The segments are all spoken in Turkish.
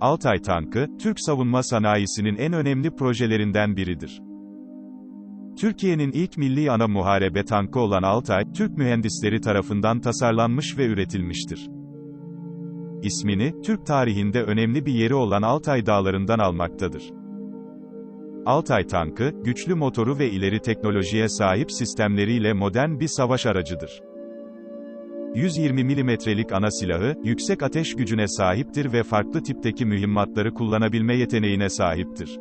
Altay tankı, Türk savunma sanayisinin en önemli projelerinden biridir. Türkiye'nin ilk milli ana muharebe tankı olan Altay, Türk mühendisleri tarafından tasarlanmış ve üretilmiştir. İsmini, Türk tarihinde önemli bir yeri olan Altay dağlarından almaktadır. Altay tankı, güçlü motoru ve ileri teknolojiye sahip sistemleriyle modern bir savaş aracıdır. 120 milimetrelik ana silahı, yüksek ateş gücüne sahiptir ve farklı tipteki mühimmatları kullanabilme yeteneğine sahiptir.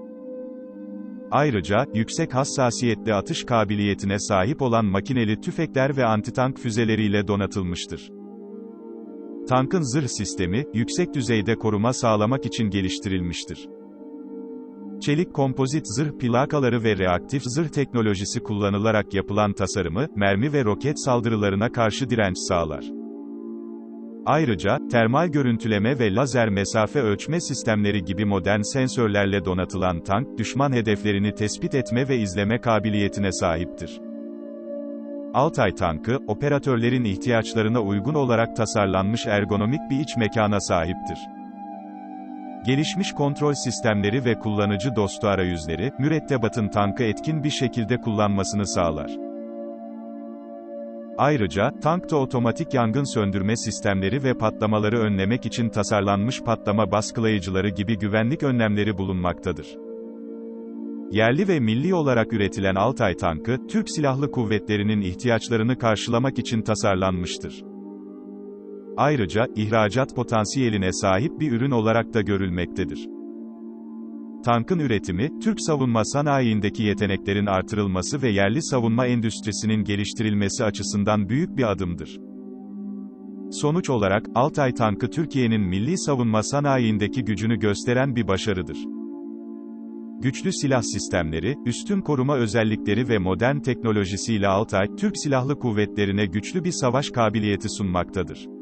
Ayrıca, yüksek hassasiyetli atış kabiliyetine sahip olan makineli tüfekler ve antitank füzeleriyle donatılmıştır. Tankın zırh sistemi, yüksek düzeyde koruma sağlamak için geliştirilmiştir. Çelik kompozit zırh plakaları ve reaktif zırh teknolojisi kullanılarak yapılan tasarımı, mermi ve roket saldırılarına karşı direnç sağlar. Ayrıca, termal görüntüleme ve lazer mesafe ölçme sistemleri gibi modern sensörlerle donatılan tank, düşman hedeflerini tespit etme ve izleme kabiliyetine sahiptir. Altay tankı, operatörlerin ihtiyaçlarına uygun olarak tasarlanmış ergonomik bir iç mekana sahiptir. Gelişmiş kontrol sistemleri ve kullanıcı dostu arayüzleri, mürettebatın tankı etkin bir şekilde kullanmasını sağlar. Ayrıca, tankta otomatik yangın söndürme sistemleri ve patlamaları önlemek için tasarlanmış patlama baskılayıcıları gibi güvenlik önlemleri bulunmaktadır. Yerli ve milli olarak üretilen Altay tankı, Türk Silahlı Kuvvetleri'nin ihtiyaçlarını karşılamak için tasarlanmıştır. Ayrıca, ihracat potansiyeline sahip bir ürün olarak da görülmektedir. Tankın üretimi, Türk savunma sanayiindeki yeteneklerin artırılması ve yerli savunma endüstrisinin geliştirilmesi açısından büyük bir adımdır. Sonuç olarak, Altay tankı Türkiye'nin milli savunma sanayiindeki gücünü gösteren bir başarıdır. Güçlü silah sistemleri, üstün koruma özellikleri ve modern teknolojisiyle Altay, Türk Silahlı Kuvvetlerine güçlü bir savaş kabiliyeti sunmaktadır.